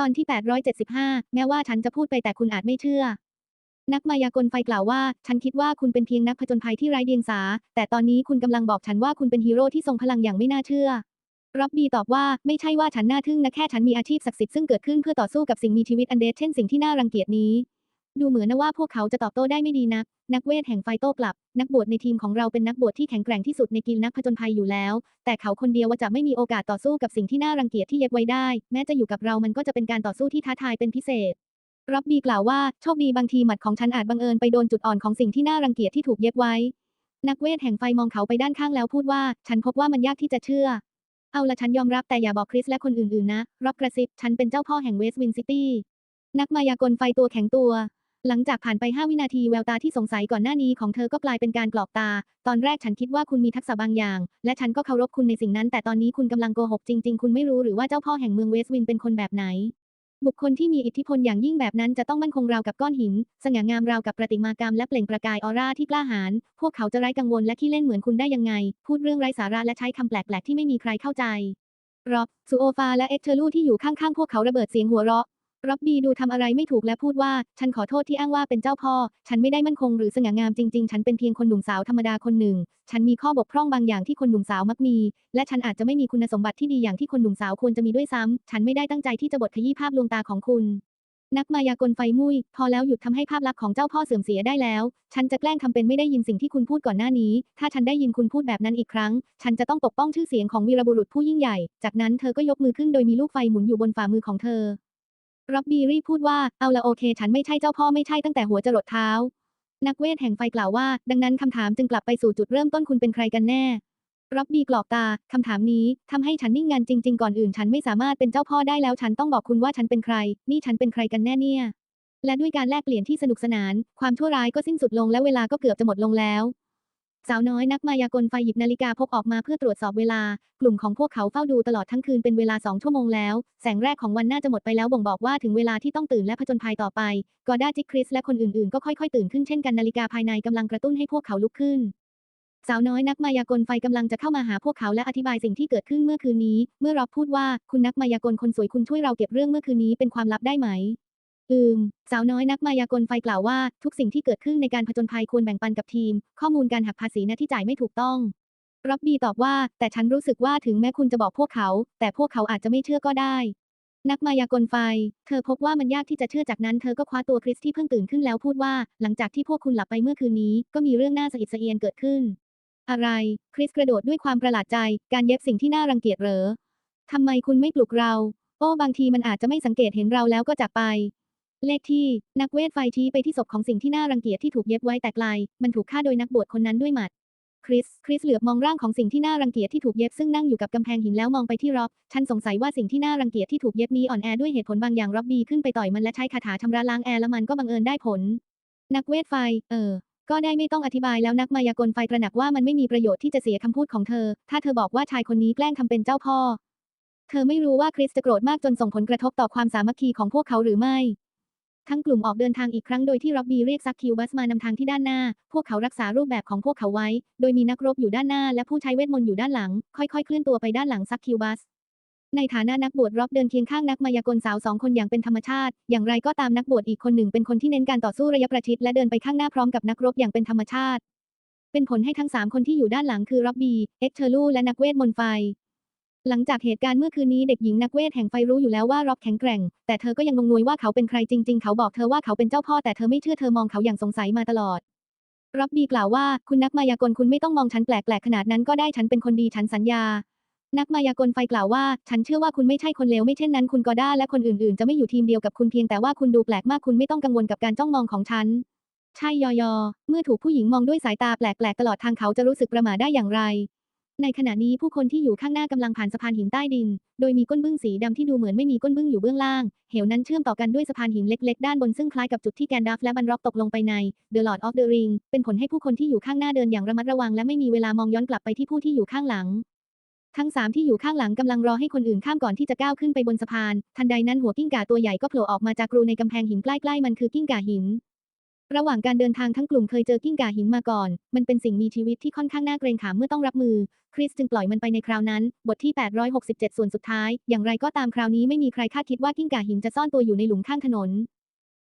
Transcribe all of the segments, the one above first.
ตอนที่ 875 แม้ว่าฉันจะพูดไปแต่คุณอาจไม่เชื่อ นักมายากลไฟกล่าวว่า ฉันคิดว่าคุณเป็นเพียงนักผจญภัยที่ไร้เดียงสา แต่ตอนนี้คุณกำลังบอกฉันว่าคุณเป็นฮีโร่ที่ทรงพลังอย่างไม่น่าเชื่อรับบีตอบว่าไม่ใช่ว่าฉันน่าทึ่งนะแค่ฉันมีอาชีพศักดิ์สิทธิ์ซึ่งเกิดขึ้นเพื่อต่อสู้กับสิ่งมีชีวิตอันเดชเช่นสิ่งที่น่ารังเกียจนี้ ดูเหมือนนะว่าพวกเขาจะตอบโต้ได้ไม่ดีนัก นักเวทแห่งไฟโต้กลับ นักบวชในทีมของเราเป็นนักบวชที่แข็งแกร่งที่สุดในกิลนักผจญภัยอยู่แล้ว แต่เขาคนเดียวว่าจะไม่มีโอกาสต่อสู้กับสิ่งที่น่ารังเกียจที่เย็บไว้ได้ แม้จะอยู่กับเรามันก็จะเป็นการต่อสู้ที่ท้าทายเป็นพิเศษรับบีกล่าวว่าโชคดีบางทีหมัดของฉันอาจบังเอิญไปโดนจุดอ่อนของสิ่งที่น่ารังเกียจที่ถูกเย็บไว้ นักเวทแห่งไฟมองเขาไปด้านข้างแล้วพูดว่า ฉันพบว่ามันยากที่จะเชื่อ เอาละฉันยอมรับแต่อย่าบอกคริสและคนอื่นๆนะรับกระซิบฉันเป็นเจ้าพ่อแห่งเวสต์วินซิตี้นักมายากลไฟตัวแข็งตัว หลังจากผ่านไป 5 วินาทีแววตาที่สงสัยก่อนหน้านี้ของเธอก็กลายเป็นการกรอกตา ตอนแรกฉันคิดว่าคุณมีทักษะบางอย่าง และฉันก็เคารพคุณในสิ่งนั้น แต่ตอนนี้คุณกำลังโกหกจริง ๆ คุณไม่รู้หรือว่าเจ้าพ่อแห่งเมืองเวสต์วินเป็นคนแบบไหน บุคคลที่มีอิทธิพลอย่างยิ่งแบบนั้นจะต้องมั่นคงราวกับก้อนหิน สง่างามราวกับประติมากรรมและเปล่งประกายออร่าที่กล้าหาญ พวกเขาจะไร้กังวลและขี้เล่นเหมือนคุณได้ยังไง พูดเรื่องไร้สาระและใช้คำแปลกๆที่ไม่มีใครเข้าใจร็อบซูโอฟาและเอ็กเชอร์ลูที่อยู่ข้างๆพวกเขาระเบิดเสียงหัวเราะ ร็อบบี้ดูทำอะไรไม่ถูกและพูดว่า ฉันขอโทษที่อ้างว่าเป็นเจ้าพ่อ ฉันไม่ได้มั่นคงหรือสง่างามจริง ๆ ฉันเป็นเพียงคนหนุ่มสาวธรรมดาคนหนึ่ง ฉันมีข้อบกพร่องบางอย่างที่คนหนุ่มสาวมักมี และฉันอาจจะไม่มีคุณสมบัติที่ดีอย่างที่คนหนุ่มสาวควรจะมีด้วยซ้ำ ฉันไม่ได้ตั้งใจที่จะบดขยี้ภาพลวงตาของคุณนักมายากลไฟมุ้ยพอแล้วหยุดทำให้ภาพลักษณ์ของเจ้าพ่อเสื่อมเสียได้แล้ว ฉันจะแกล้งทำเป็นไม่ได้ยินสิ่งที่คุณพูดก่อนหน้านี้ ถ้าฉันได้ยินคุณพูดแบบนั้นอีกครั้ง ฉันจะต้องปกป้องชื่อเสียงของวีรบุรุษผู้ยิ่งใหญ่ จากนั้นเธอก็ยกมือขึ้นโดยมีลูกไฟหมุนอยู่บนฝ่ามือของเธอ รับบีรีพูดว่า เอาละโอเค ฉันไม่ใช่เจ้าพ่อไม่ใช่ตั้งแต่หัวจรดเท้า นักเวทแห่งไฟกล่าวว่า ดังนั้นคำถามจึงกลับไปสู่จุดเริ่มต้นคุณเป็นใครกันแน่รับบีกรอกตา คำถามนี้ทำให้ฉันนิ่งงันจริง ๆ ก่อนอื่น ฉันไม่สามารถเป็นเจ้าพ่อได้แล้ว ฉันต้องบอกคุณว่าฉันเป็นใคร นี่ฉันเป็นใครกันแน่เนี่ย และด้วยการแลกเปลี่ยนที่สนุกสนาน ความชั่วร้ายก็สิ้นสุดลงและเวลาก็เกือบจะหมดลงแล้ว สาวน้อยนักมายากลไฟหยิบนาฬิกาพกออกมาเพื่อตรวจสอบเวลา กลุ่มของพวกเขาเฝ้าดูตลอดทั้งคืนเป็นเวลาสองชั่วโมงแล้ว แสงแรกของวันน่าจะหมดไปแล้วบ่งบอกว่าถึงเวลาที่ต้องตื่นและผจญภัยต่อไป กอด้าจิคริสและคนอื่นๆ ก็ค่อยๆ ตื่นขึ้นเช่นกันนาฬิกาภายในกำลังกระตุ้นให้พวกเขาลุกขึ้น สาวน้อยนักมายากลไฟกำลังจะเข้ามาหาพวกเขาและอธิบายสิ่งที่เกิดขึ้นเมื่อคืนนี้ เมื่อรอบพูดว่าคุณนักมายากลคนสวยคุณช่วยเราเก็บเรื่องเมื่อคืนนี้เป็นความลับได้ไหม อืม สาวน้อยนักมายากลไฟกล่าวว่า ทุกสิ่งที่เกิดขึ้นในการผจญภัยควรแบ่งปันกับทีม ข้อมูลการหักภาษีนะที่จ่ายไม่ถูกต้องรับบีตอบว่า แต่ฉันรู้สึกว่าถึงแม้คุณจะบอกพวกเขา แต่พวกเขาอาจจะไม่เชื่อก็ได้ นักมายากลไฟ เธอพบว่ามันยากที่จะเชื่อจากนั้นเธอก็คว้าตัวคริสที่เพิ่งตื่นขึ้นแล้วพูดว่า หลังจากที่พวกคุณหลับไปเมื่อคืนนี้ ก็มีเรื่องน่าสะอิดสะเอียนเกิดขึ้น อะไร คริสกระโดดด้วยความประหลาดใจ การเย็บสิ่งที่น่ารังเกียจเหรอทำไมคุณไม่ปลุกเรา โอ้บางทีมันอาจจะไม่สังเกตเห็นเราแล้วก็จากไป เลขที่ นักเวทไฟชี้ไปที่ศพของสิ่งที่น่ารังเกียจที่ถูกเย็บไว้แต่ไกล มันถูกฆ่าโดยนักบวชคนนั้นด้วยหมัด คริส คริสเหลือบมองร่างของสิ่งที่น่ารังเกียจที่ถูกเย็บซึ่งนั่งอยู่กับกำแพงหินแล้วมองไปที่ร็อบ ฉันสงสัยว่าสิ่งที่น่ารังเกียจที่ถูกเย็บนี้อ่อนแอด้วยเหตุผลบางอย่างร็อบบีขึ้นไปต่อยมันและใช้คาถาชำระล้างแอร์และมันก็บังเอิญได้ผล นักเวทไฟ เออ ก็ได้ไม่ต้องอธิบายแล้วนักมายากลไฟตระหนักว่ามันไม่มีประโยชน์ที่จะเสียคำพูดของเธอ ถ้าเธอบอกว่าชายคนนี้แกล้งทำเป็นเจ้าพ่อ เธอไม่รู้ว่าคริสจะโกรธมากจนส่งผลกระทบต่อความสามัคคีของพวกเขาหรือไม่ ทั้งกลุ่มออกเดินทางอีกครั้งโดยที่ร็อบบี้เรียกซักคิวบัสมานำทางที่ด้านหน้า พวกเขารักษารูปแบบของพวกเขาไว้ โดยมีนักรบอยู่ด้านหน้าและผู้ใช้เวทมนต์อยู่ด้านหลัง ค่อยๆ เคลื่อนตัวไปด้านหลังซักคิวบัส ในฐานะนักบวชร็อบเดินเคียงข้างนักมายากลสาวสองคนอย่างเป็นธรรมชาติ อย่างไรก็ตามนักบวชอีกคนหนึ่งเป็นคนที่เน้นการต่อสู้ระยะประชิดและเดินไปข้างหน้าพร้อมกับนักรบอย่างเป็นธรรมชาติ เป็นผลให้ทั้งสามคนที่อยู่ด้านหลังคือร็อบบี้ เอ็กเชอร์ลูและนักเวทมนต์ไฟ หลังจากเหตุการณ์เมื่อคืนนี้เด็กหญิงนักเวทแห่งไฟรู้อยู่แล้วว่าร็อบแข็งแกร่ง แต่เธอก็ยังงงงวยว่าเขาเป็นใครจริง ๆ เขาบอกเธอว่าเขาเป็นเจ้าพ่อแต่เธอไม่เชื่อเธอมองเขาอย่างสงสัยมาตลอดร็อบบี้กล่าวว่าคุณนักมายากลคุณไม่ต้องมองฉันแปลกๆขนาดนั้นก็ได้ฉันเป็นคนดีฉันสัญญา นักมายากลไฟกล่าวว่า ฉันเชื่อว่าคุณไม่ใช่คนเลวไม่เช่นนั้นคุณกอด้าและคนอื่นๆ จะไม่อยู่ทีมเดียวกับคุณเพียงแต่ว่าคุณดูแปลกมากคุณไม่ต้องกังวลกับการจ้องมองของฉันใช่ยอยอเมื่อถูกผู้หญิงมองด้วยสายตาแปลกๆตลอดทางเขาจะรู้สึกประหม่าได้อย่างไร ในขณะนี้ผู้คนที่อยู่ข้างหน้ากำลังผ่านสะพานหินใต้ดิน โดยมีก้นบึ้งสีดำที่ดูเหมือนไม่มีก้นบึ้งอยู่เบื้องล่าง เหวนั้นเชื่อมต่อกันด้วยสะพานหินเล็กๆ ด้านบนซึ่งคล้ายกับจุดที่แกนดัฟและบันร็อกตกลงไปใน The Lord of the Ring เป็นผลให้ผู้คนที่อยู่ข้างหน้าเดินอย่างระมัดระวังและไม่มีเวลามองย้อนกลับไปที่ผู้ที่อยู่ข้างหลัง ทั้งสามที่อยู่ข้างหลังกำลังรอให้คนอื่นข้ามก่อนที่จะก้าวขึ้นไปบนสะพาน ทันใดนั้นหัวกิ้งก่าตัวใหญ่ก็โผล่ออกมาจากรูในกำแพงหินใกล้ๆมันคือกิ้งก่าหิน ระหว่างการเดินทางทั้งกลุ่มเคยเจอกิ้งก่าหินมาก่อน มันเป็นสิ่งมีชีวิตที่ค่อนข้างน่าเกรงขามเมื่อต้องรับมือ คริสจึงปล่อยมันไปในคราวนั้น บทที่ 867 ส่วนสุดท้าย อย่างไรก็ตามคราวนี้ไม่มีใครคาดคิดว่ากิ้งก่าหินจะซ่อนตัวอยู่ในหลุมข้างถนน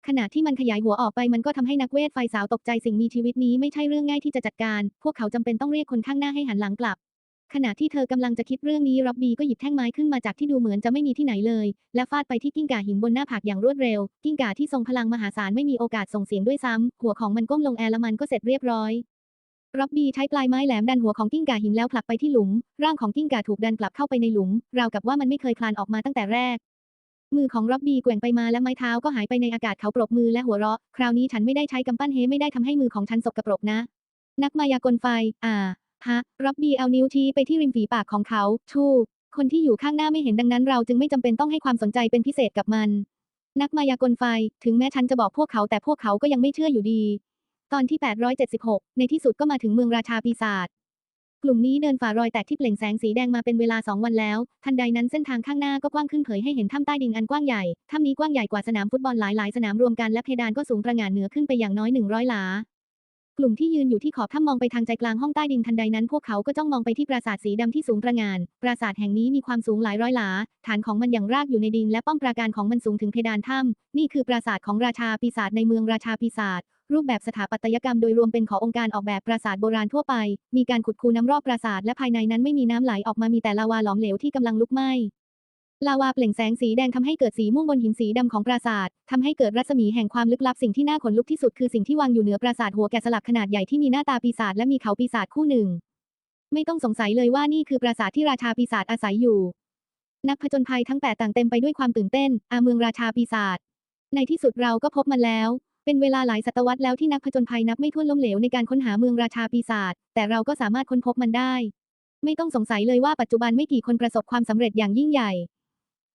ขณะที่มันขยายหัวออกไปมันก็ทำให้นักเวทไฟสาวตกใจสิ่งมีชีวิตนี้ไม่ใช่เรื่องง่ายที่จะจัดการ พวกเขาจำเป็นต้องเรียกคนข้างหน้าให้หันหลังกลับ ขณะที่เธอกำลังจะคิดเรื่องนี้ร็อบบี้ก็หยิบแท่งไม้ขึ้นมาจากที่ดูเหมือนจะไม่มีที่ไหนเลย และฟาดไปที่กิ้งก่าหินบนหน้าผากอย่างรวดเร็ว กิ้งก่าที่ทรงพลังมหาศาลไม่มีโอกาสส่งเสียงด้วยซ้ำ หัวของมันก้มลงแอร์และมันก็เสร็จเรียบร้อยร็อบบี้ใช้ปลายไม้แหลมดันหัวของกิ้งก่าหินแล้วผลักไปที่หลุม ร่างของกิ้งก่าถูกดันกลับเข้าไปในหลุม ราวกับว่ามันไม่เคยคลานออกมาตั้งแต่แรก มือของร็อบบี้แกว่งไปมาและไม้เท้าก็หายไปในอากาศเขาปรบมือและหัวเราะ คราวนี้ฉันไม่ได้ใช้กำปั้นเฮไม่ได้ทำให้มือของฉันสกปรกนะ นักมายากลไฟ อ่า ฮะร็อบบี้เอานิ้วชี้ไปที่ริมฝีปากของเขา ทู คนที่อยู่ข้างหน้าไม่เห็นดังนั้นเราจึงไม่จำเป็นต้องให้ความสนใจเป็นพิเศษกับมัน นักมายากลไฟ ถึงแม้ฉันจะบอกพวกเขาแต่พวกเขาก็ยังไม่เชื่ออยู่ดี ตอนที่ 876 ในที่สุดก็มาถึงเมืองราชาปีศาจ กลุ่มนี้เดินฝ่ารอยแตกที่เปล่งแสงสีแดงมาเป็นเวลาสองวันแล้ว ทันใดนั้นเส้นทางข้างหน้าก็กว้างขึ้นเผยให้เห็นถ้ำใต้ดินอันกว้างใหญ่ ถ้ำนี้กว้างใหญ่กว่าสนามฟุตบอลหลายๆ สนามรวมกันและเพดานก็สูงประหง่านเหนือขึ้นไปอย่างน้อย100หลา กลุ่มที่ยืนอยู่ที่ขอบถ้ำมองไปทางใจกลางห้องใต้ดินทันใดนั้นพวกเขาก็จ้องมองไปที่ปราสาทสีดำที่สูงประงาน ปราสาทแห่งนี้มีความสูงหลายร้อยหลา ฐานของมันอย่างรากอยู่ในดินและป้อมปราการของมันสูงถึงเพดานถ้ำนี่คือปราสาทของราชาปีศาจในเมืองราชาปีศาจรูปแบบสถาปัตยกรรมโดยรวมเป็นขององค์การออกแบบปราสาทโบราณทั่วไป มีการขุดคูน้ำรอบปราสาทและภายในนั้นไม่มีน้ำไหลออกมามีแต่ลาวาหลอมเหลวที่กำลังลุกไหม้ ลาวาเปล่งแสงสีแดงทำให้เกิดสีม่วงบนหินสีดำของปราสาททำให้เกิดรัศมีแห่งความลึกลับสิ่งที่น่าขนลุกที่สุดคือสิ่งที่วางอยู่เหนือปราสาทหัวแกะสลักขนาดใหญ่ที่มีหน้าตาปีศาจและมีเขาปีศาจคู่หนึ่ง ไม่ต้องสงสัยเลยว่านี่คือปราสาทที่ราชาปีศาจอาศัยอยู่ นักผจญภัยทั้งแปดต่างเต็มไปด้วยความตื่นเต้น อาเมืองราชาปีศาจในที่สุดเราก็พบมันแล้ว เป็นเวลาหลายศตวรรษแล้วที่นักผจญภัยนับไม่ถ้วนล้มเหลวในการค้นหาเมืองราชาปีศาจแต่เราก็สามารถค้นพบมันได้ ไม่ต้องสงสัยเลยว่าปัจจุบันไม่กี่คนประสบความสำเร็จอย่างยิ่งใหญ่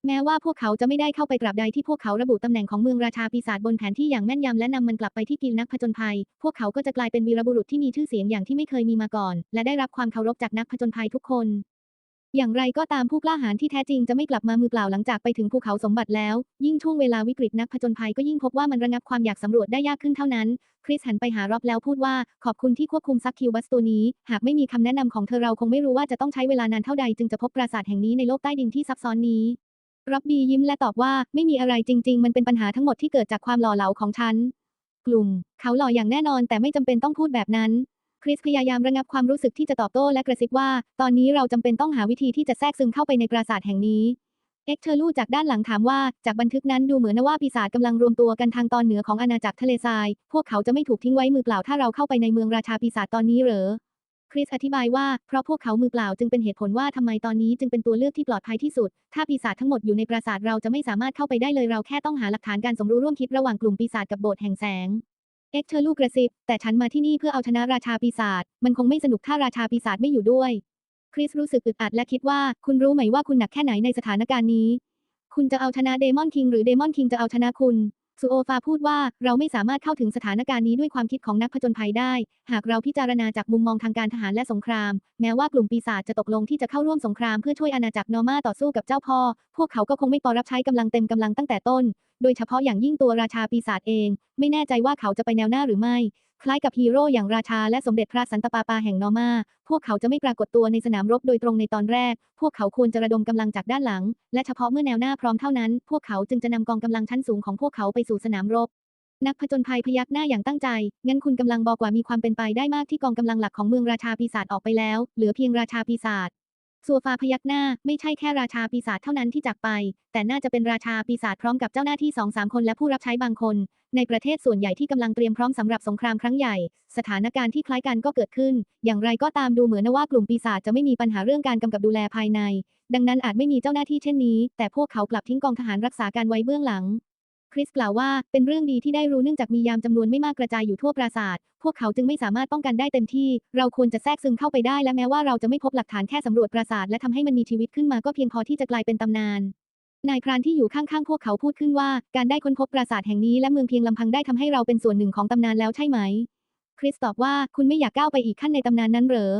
แม้ว่าพวกเขาจะไม่ได้เข้าไปตราบใดที่พวกเขาระบุตำแหน่งของเมืองราชาปีศาจบนแผนที่อย่างแม่นยำและนำมันกลับไปที่กิลนักผจญภัย พวกเขาก็จะกลายเป็นวีรบุรุษที่มีชื่อเสียงอย่างที่ไม่เคยมีมาก่อน และได้รับความเคารพจากนักผจญภัยทุกคน อย่างไรก็ตามผู้กล้าหาญที่แท้จริงจะไม่กลับมามือเปล่าหลังจากไปถึงภูเขาสมบัติแล้ว ยิ่งช่วงเวลาวิกฤตนักผจญภัยก็ยิ่งพบว่ามันระงับความอยากสำรวจได้ยากขึ้นเท่านั้น คริสหันไปหารอบแล้วพูดว่าขอบคุณที่ควบคุมซักคิวบัสตัวนี้ หากไม่มีคำแนะนำของเธอเราคงไม่รู้ว่าจะต้องใช้เวลานานเท่าใดจึงจะพบปราสาทแห่งนี้ในโลกใต้ดินที่ซับซ้อนนี้ รับบียิ้มและตอบว่าไม่มีอะไรจริง ๆ มันเป็นปัญหาทั้งหมดที่เกิดจากความหล่อเหลาของฉัน กลุ่ม เขาหล่ออย่างแน่นอนแต่ไม่จำเป็นต้องพูดแบบนั้น คริสพยายามระงับความรู้สึกที่จะตอบโต้และกระซิบว่า ตอนนี้เราจำเป็นต้องหาวิธีที่จะแทรกซึมเข้าไปในปราสาทแห่งนี้ เอ็กเทอร์ลูจากด้านหลังถามว่า จากบันทึกนั้นดูเหมือนว่าปีศาจกำลังรวมตัวกันทางตอนเหนือของอาณาจักรทะเลทราย พวกเขาจะไม่ถูกทิ้งไว้มือเปล่าถ้าเราเข้าไปในเมืองราชาปีศาจตอนนี้เหรอ คริสอธิบายว่า เพราะพวกเขามือเปล่าจึงเป็นเหตุผลว่าทำไมตอนนี้จึงเป็นตัวเลือกที่ปลอดภัยที่สุด ถ้าปีศาจทั้งหมดอยู่ในปราสาทเราจะไม่สามารถเข้าไปได้เลยเราแค่ต้องหาหลักฐานการสมรู้ร่วมคิดระหว่างกลุ่มปีศาจกับโบสถ์แห่งแสงเอ็กเทอร์ลูกกระซิบแต่ฉันมาที่นี่เพื่อเอาชนะราชาปีศาจมันคงไม่สนุกถ้าราชาปีศาจไม่อยู่ด้วย คริสรู้สึกอึดอัดและคิดว่า คุณรู้ไหมว่าคุณหนักแค่ไหนในสถานการณ์นี้ คุณจะเอาชนะเดมอนคิงหรือเดมอนคิงจะเอาชนะคุณ ซูโอฟาพูดว่าเราไม่สามารถเข้าถึงสถานการณ์นี้ด้วยความคิดของนักผจญภัยได้ หากเราพิจารณาจากมุมมองทางการทหารและสงคราม แม้ว่ากลุ่มปีศาจจะตกลงที่จะเข้าร่วมสงครามเพื่อช่วยอาณาจักรนอร์มาต่อสู้กับเจ้าพ่อ พวกเขาก็คงไม่ปอรับใช้กำลังเต็มกำลังตั้งแต่ต้น โดยเฉพาะอย่างยิ่งตัวราชาปีศาจเอง ไม่แน่ใจว่าเขาจะไปแนวหน้าหรือไม่ คล้ายกับฮีโร่อย่างราชาและสมเด็จพระสันตะปาปาแห่งนอร์มา พวกเขาจะไม่ปรากฏตัวในสนามรบโดยตรงในตอนแรก พวกเขาควรจะระดมกำลังจากด้านหลัง และเฉพาะเมื่อแนวหน้าพร้อมเท่านั้น พวกเขาจึงจะนำกองกำลังชั้นสูงของพวกเขาไปสู่สนามรบ นักผจญภัยพยักหน้าอย่างตั้งใจ งั้นคุณกำลังบอกว่ามีความเป็นไปได้มากที่กองกำลังหลักของเมืองราชาปีศาจออกไปแล้ว เหลือเพียงราชาปีศาจ ซัวฟาพยักหน้า ไม่ใช่แค่ราชาปีศาจเท่านั้นที่จากไป แต่น่าจะเป็นราชาปีศาจพร้อมกับเจ้าหน้าที่สองสามคนและผู้รับใช้บางคน ในประเทศส่วนใหญ่ที่กำลังเตรียมพร้อมสำหรับสงครามครั้งใหญ่ สถานการณ์ที่คล้ายกันก็เกิดขึ้น อย่างไรก็ตามดูเหมือนว่ากลุ่มปีศาจจะไม่มีปัญหาเรื่องการกำกับดูแลภายใน ดังนั้นอาจไม่มีเจ้าหน้าที่เช่นนี้ แต่พวกเขากลับทิ้งกองทหารรักษาการไว้เบื้องหลัง คริสกล่าวว่า เป็นเรื่องดีที่ได้รู้เนื่องจากมียามจำนวนไม่มากกระจายอยู่ทั่วปราสาท พวกเขาจึงไม่สามารถป้องกันได้เต็มที่ เราควรจะแทรกซึมเข้าไปได้ และแม้ว่าเราจะไม่พบหลักฐานแค่สำรวจปราสาทและทำให้มันมีชีวิตขึ้นมาก็เพียงพอที่จะกลายเป็นตำนานนายพรานที่อยู่ข้างๆ พวกเขาพูดขึ้นว่า การได้ค้นพบปราสาทแห่งนี้และเมืองเพียงลำพังได้ทำให้เราเป็นส่วนหนึ่งของตำนานแล้วใช่ไหม คริสตอบว่าคุณไม่อยากก้าวไปอีกขั้นในตำนานนั้นเหรอ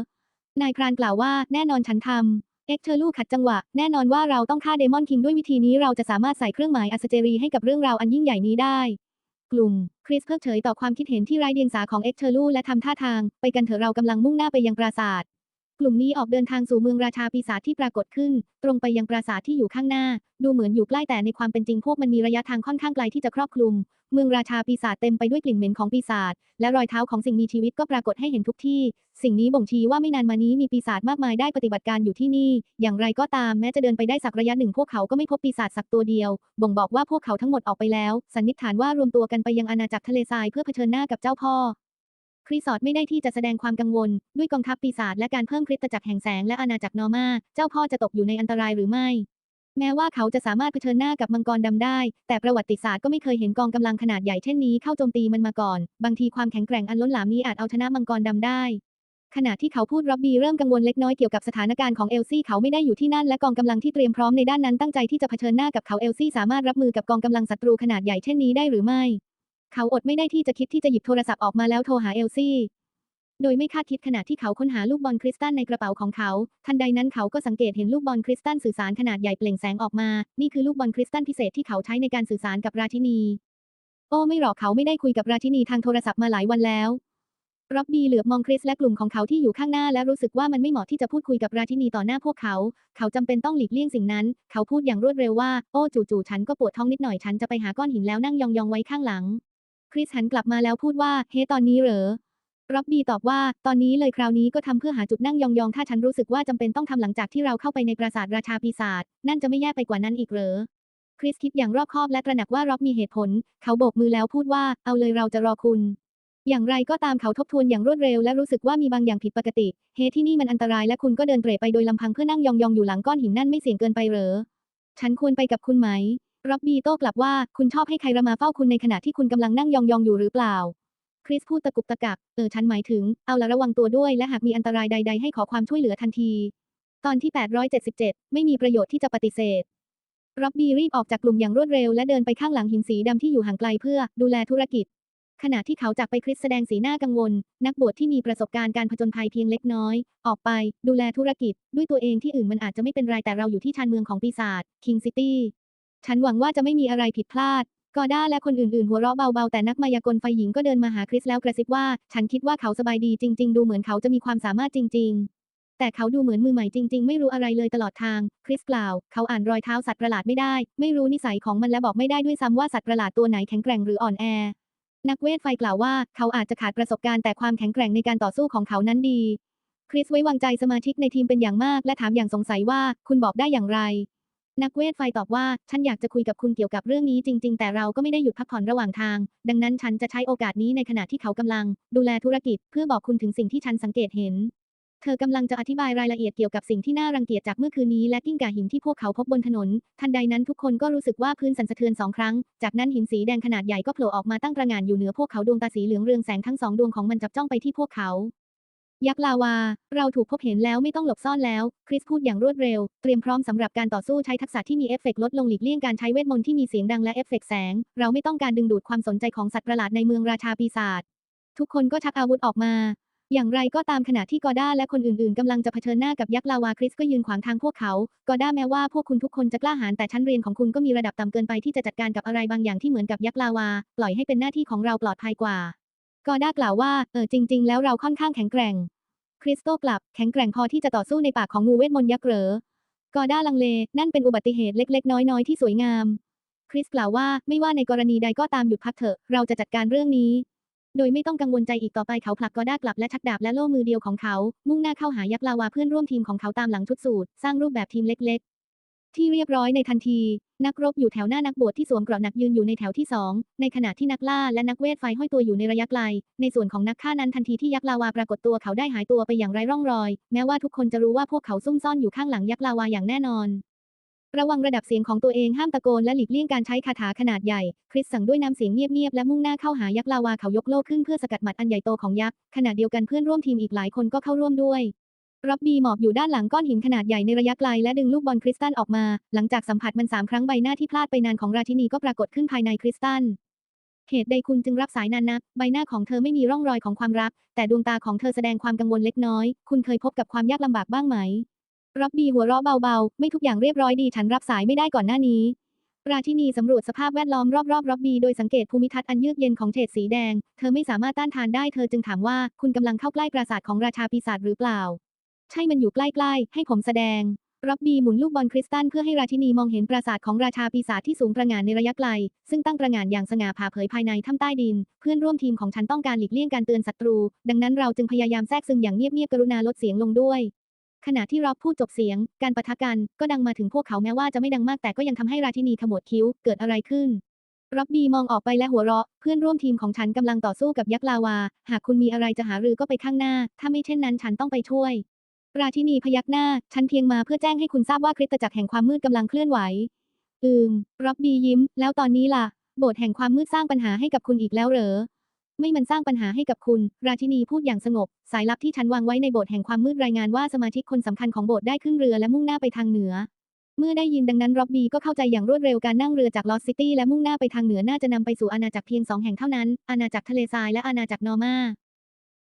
นายพรานกล่าวว่าแน่นอนฉันทำ เอ็กเทอร์ลูขัดจังหวะ แน่นอนว่าเราต้องฆ่าเดมอนคิงด้วยวิธีนี้เราจะสามารถใส่เครื่องหมายอัสเจรีให้กับเรื่องราวอันยิ่งใหญ่นี้ได้ กลุ่ม คริสเพิกเฉยต่อความคิดเห็นที่ไร้เดียงสาของเอ็กเทอร์ลูและทำท่าทาง ไปกันเถอะเรากำลังมุ่งหน้าไปยังปราสาท กลุ่มนี้ออกเดินทางสู่เมืองราชาปีศาจที่ปรากฏขึ้น ตรงไปยังปราสาทที่อยู่ข้างหน้า ดูเหมือนอยู่ใกล้แต่ในความเป็นจริงพวกมันมีระยะทางค่อนข้างไกลที่จะครอบคลุม เมืองราชาปีศาจเต็มไปด้วยกลิ่นเหม็นของปีศาจและรอยเท้าของสิ่งมีชีวิตก็ปรากฏให้เห็นทุกที่ สิ่งนี้บ่งชี้ว่าไม่นานมานี้มีปีศาจมากมายได้ปฏิบัติการอยู่ที่นี่ อย่างไรก็ตามแม้จะเดินไปได้สักระยะหนึ่งพวกเขาก็ไม่พบปีศาจสักตัวเดียว บ่งบอกว่าพวกเขาทั้งหมดออกไปแล้ว สันนิษฐานว่ารวมตัวกันไปยังอาณาจักรทะเลทรายเพื่อเผชิญหน้ากับเจ้าพ่อ คริสอดไม่ได้ที่จะแสดงความกังวล ด้วยกองทัพปีศาจและการเพิ่มคริสตจักรแห่งแสงและอาณาจักรนอร์มา เจ้าพ่อจะตกอยู่ในอันตรายหรือไม่ แม้ว่าเขาจะสามารถเผชิญหน้ากับมังกรดำได้ แต่ประวัติศาสตร์ก็ไม่เคยเห็นกองกำลังขนาดใหญ่เช่นนี้เข้าโจมตีมันมาก่อน บางทีความแข็งแกร่งอันล้นหลามนี้อาจเอาชนะมังกรดำได้ ขณะที่เขาพูดร็อบบี้เริ่มกังวลเล็กน้อยเกี่ยวกับสถานการณ์ของเอลซี่เขาไม่ได้อยู่ที่นั่นและกองกำลังที่เตรียมพร้อมในด้านนั้นตั้งใจที่จะเผชิญหน้ากับเขาเอลซี่สามารถรับมือกับกองกำลังศัตรูขนาดใหญ่เช่นนี้ได้หรือไม่ เขาอดไม่ได้ที่จะคิดที่จะหยิบโทรศัพท์ออกมาแล้วโทรหาเอลซี่ โดยไม่คาดคิดขณะที่เขาค้นหาลูกบอลคริสตัลในกระเป๋าของเขา ทันใดนั้นเขาก็สังเกตเห็นลูกบอลคริสตัลสื่อสารขนาดใหญ่เปล่งแสงออกมา นี่คือลูกบอลคริสตัลพิเศษที่เขาใช้ในการสื่อสารกับราชินี โอ้ไม่หรอกเขาไม่ได้คุยกับราชินีทางโทรศัพท์มาหลายวันแล้วร็อบบี้เหลือบมองคริสและกลุ่มของเขาที่อยู่ข้างหน้าและรู้สึกว่ามันไม่เหมาะที่จะพูดคุยกับราชินีต่อหน้าพวกเขา เขาจำเป็นต้องหลีกเลี่ยงสิ่งนั้น เขาพูดอย่างรวดเร็วว่า โอ้จู่ๆฉันก็ปวดท้องนิดหน่อยฉันจะไปหาก้อนหินแล้วนั่งยองๆไว้ข้างหลัง คริสหันกลับมาแล้วพูดว่า เฮ้ตอนนี้เหรอร็อบบี้ตอบว่า ตอนนี้เลยคราวนี้ก็ทำเพื่อหาจุดนั่งยองๆ ถ้าฉันรู้สึกว่าจำเป็นต้องทำหลังจากที่เราเข้าไปในปราสาทราชาปีศาจ นั่นจะไม่แย่ไปกว่านั้นอีกเหรอ คริสคิดอย่างรอบคอบและตระหนักว่าร็อบมีเหตุผล เขาโบกมือแล้วพูดว่า เอาเลยเราจะรอคุณ อย่างไรก็ตามเขาทบทวนอย่างรวดเร็วและรู้สึกว่ามีบางอย่างผิดปกติ เฮที่นี่มันอันตรายและคุณก็เดินเตร่ไปโดยลำพังเพื่อนั่งยองๆ อยู่หลังก้อนหินนั่นไม่เสี่ยงเกินไปเหรอ ฉันควรไปกับคุณไหม ร็อบบี้โต้กลับว่าคุณชอบให้ใครระมาเฝ้าคุณในขณะที่คุณกำลังนั่งยองๆอยู่หรือเปล่า คริสพูดตะกุกตะกัก เออฉันหมายถึง เอาละระวังตัวด้วยและหากมีอันตรายใด ๆ ให้ขอความช่วยเหลือทันที ตอนที่ 877 ไม่มีประโยชน์ที่จะปฏิเสธร็อบบี้รีบออกจากกลุ่มอย่างรวดเร็วและเดินไปข้างหลังหินสีดำที่อยู่ห่างไกลเพื่อดูแลธุรกิจ ขณะที่เขาจากไปคริสแสดงสีหน้ากังวล นักบวชที่มีประสบการณ์การผจญภัยเพียงเล็กน้อย ออกไป ดูแลธุรกิจ ด้วยตัวเองที่อื่นมันอาจจะไม่เป็นไรแต่เราอยู่ที่ชานเมืองของปีศาจคิงซิตี้ ฉันหวังว่าจะไม่มีอะไรผิดพลาด กอด้าและคนอื่นๆ หัวเราะเบาๆ แต่นักมายากลไฟหญิงก็เดินมาหาคริสแล้วกระซิบว่า ฉันคิดว่าเขาสบายดีจริง ๆ ดูเหมือนเขาจะมีความสามารถจริง ๆ แต่เขาดูเหมือนมือใหม่จริง ๆ ไม่รู้อะไรเลยตลอดทาง คริสกล่าว เขาอ่านรอยเท้าสัตว์ประหลาดไม่ได้ ไม่รู้นิสัยของมันและบอกไม่ได้ด้วยซ้ำว่าสัตว์ประหลาดตัวไหนแข็งแกร่งหรืออ่อนแอ นักเวทไฟกล่าวว่าเขาอาจจะขาดประสบการณ์แต่ความแข็งแกร่งในการต่อสู้ของเขานั้นดี คริสไว้วางใจสมาชิกในทีมเป็นอย่างมาก และถามอย่างสงสัยว่า คุณบอกได้อย่างไร นักเวทไฟตอบว่า ฉันอยากจะคุยกับคุณเกี่ยวกับเรื่องนี้จริง ๆ แต่เราก็ไม่ได้หยุดพักผ่อนระหว่างทาง ดังนั้นฉันจะใช้โอกาสนี้ในขณะที่เขากำลัง ดูแลธุรกิจ เพื่อบอกคุณถึงสิ่งที่ฉันสังเกตเห็น เธอกำลังจะอธิบายรายละเอียดเกี่ยวกับสิ่งที่น่ารังเกียจจากเมื่อคืนนี้และกิ้งก่าหินที่พวกเขาพบบนถนน ทันใดนั้นทุกคนก็รู้สึกว่าพื้นสั่นสะเทือนสองครั้ง จากนั้นหินสีแดงขนาดใหญ่ก็โผล่ออกมาตั้งระหง่านอยู่เหนือพวกเขาดวงตาสีเหลืองเรืองแสงทั้งสองดวงของมันจับจ้องไปที่พวกเขา ยักษ์ลาวา เราถูกพบเห็นแล้วไม่ต้องหลบซ่อนแล้ว คริสพูดอย่างรวดเร็ว เตรียมพร้อมสำหรับการต่อสู้ใช้ทักษะที่มีเอฟเฟกต์ลดลงหลีกเลี่ยงการใช้เวทมนต์ที่มีเสียงดังและเอฟเฟกต์แสง เราไม่ต้องการดึงดูดความสนใจของสัตว์ประหลาดในเมืองราชาปีศาจ ทุกคนก็ชักอาวุธออกมา อย่างไรก็ตามขณะที่กอด้าและคนอื่นๆกำลังจะเผชิญหน้ากับยักษ์ลาวาคริสก็ยืนขวางทางพวกเขา กอด้าแม้ว่าพวกคุณทุกคนจะกล้าหาญแต่ชั้นเรียนของคุณก็มีระดับต่ำเกินไปที่จะจัดการกับอะไรบางอย่างที่เหมือนกับยักษ์ลาวา ปล่อยให้เป็นหน้าที่ของเราปลอดภัยกว่า กอด้ากล่าวว่า เออจริง ๆ แล้วเราค่อนข้างแข็งแกร่ง คริสโตกลับแข็งแกร่งพอที่จะต่อสู้ในปากของงูเวทมนต์ยักษ์เหรอกอด้าลังเล นั่นเป็นอุบัติเหตุเล็ก ๆ น้อย ๆ ที่สวยงาม คริสกล่าวว่าไม่ว่าในกรณีใดก็ตามหยุดพักเถอะ เราจะจัดการเรื่องนี้ โดยไม่ต้องกังวลใจอีกต่อไปเขาผลักกอด้ากลับและชักดาบและโล่มือเดียวของเขา มุ่งหน้าเข้าหายักษ์ลาวาเพื่อนร่วมทีมของเขาตามหลังชุดสูทสร้างรูปแบบทีมเล็กๆ ที่เรียบร้อยในทันที นักรบอยู่แถวหน้านักบวชที่สวมเกราะหนักยืนอยู่ในแถวที่สองในขณะที่นักล่าและนักเวทไฟห้อยตัวอยู่ในระยะไกล ในส่วนของนักฆ่านั้นทันทีที่ยักษ์ลาวาปรากฏตัวเขาได้หายตัวไปอย่างไร้ร่องรอย แม้ว่าทุกคนจะรู้ว่าพวกเขาซุ่มซ่อนอยู่ข้างหลังยักษ์ลาวาอย่างแน่นอน ระวังระดับเสียงของตัวเองห้ามตะโกนและหลีกเลี่ยงการใช้คาถาขนาดใหญ่ คริสสั่งด้วยน้ำเสียงเงียบๆและมุ่งหน้าเข้าหายักษ์ลาวาเขายกโล่ขึ้นเพื่อสกัดหมัดอันใหญ่โตของยักษ์ขณะเดียวกันเพื่อนร่วมทีมอีกหลายคนก็เข้าร่วมด้วย ร็อบบี้หมอบอยู่ด้านหลังก้อนหินขนาดใหญ่ในระยะไกลและดึงลูกบอลคริสตัลออกมา หลังจากสัมผัสมันสามครั้งใบหน้าที่พลาดไปนานของราชินีก็ปรากฏขึ้นภายในคริสตัลเหตุใดคุณจึงรับสายนานนัก ใบหน้าของเธอไม่มีร่องรอยของความรัก แต่ดวงตาของเธอแสดงความกังวลเล็กน้อย คุณเคยพบกับความยากลำบากบ้างไหมร็อบบี้หัวเราะเบาๆ ไม่ทุกอย่างเรียบร้อยดีฉันรับสายไม่ได้ก่อนหน้านี้ ราชินีสำรวจสภาพแวดล้อมรอบๆร็อบบี้โดยสังเกตภูมิทัศน์อันเยือกเย็นของเฉดสีแดง เธอไม่สามารถต้านทานได้ เธอจึงถามว่า คุณกำลังเข้าใกล้ปราสาทของราชาปีศาจหรือเปล่า ใช่มันอยู่ใกล้ๆ ให้ผมแสดงร็อบบี้หมุนลูกบอลคริสตัลเพื่อให้ราชินีมองเห็นปราสาทของราชาปีศาจที่สูงประหง่านในระยะไกล ซึ่งตั้งประหง่านอย่างสง่าผ่าเผยภายในถ้ำใต้ดิน เพื่อนร่วมทีมของฉันต้องการหลีกเลี่ยงการเตือนศัตรู ดังนั้นเราจึงพยายามแทรกซึมอย่างเงียบๆกรุณาลดเสียงลงด้วย ขณะที่ร็อบพูดจบเสียง การปะทะกันก็ดังมาถึงพวกเขาแม้ว่าจะไม่ดังมากแต่ก็ยังทำให้ราชินีขมวดคิ้วเกิดอะไรขึ้นร็อบบี้มองออกไปและหัวเราะ เพื่อนร่วมทีมของฉันกำลังต่อสู้กับยักษ์ลาวา หากคุณมีอะไรจะหารือก็ไปข้างหน้า ถ้าไม่เช่นนั้นฉันต้องไปช่วย ราชินีพยักหน้า ฉันเพียงมาเพื่อแจ้งให้คุณทราบว่าคริสตจักรแห่งความมืดกำลังเคลื่อนไหว อืมร็อบบี้ยิ้ม แล้วตอนนี้ล่ะ โบสถ์แห่งความมืดสร้างปัญหาให้กับคุณอีกแล้วเหรอ ไม่มันสร้างปัญหาให้กับคุณ ราชินีพูดอย่างสงบ สายลับที่ฉันวางไว้ในโบสถ์แห่งความมืดรายงานว่าสมาชิกคนสำคัญของโบสถ์ได้ขึ้นเรือและมุ่งหน้าไปทางเหนือ เมื่อได้ยินดังนั้นร็อบบี้ก็เข้าใจอย่างรวดเร็วการนั่งเรือจากลอสซิตี้และมุ่งหน้าไปทางเหนือน่าจะนำไปสู่อาณาจักรเพียงสองแห่งเท่านั้น อาณาจักรทะเลทรายและอาณาจักรนอร์มา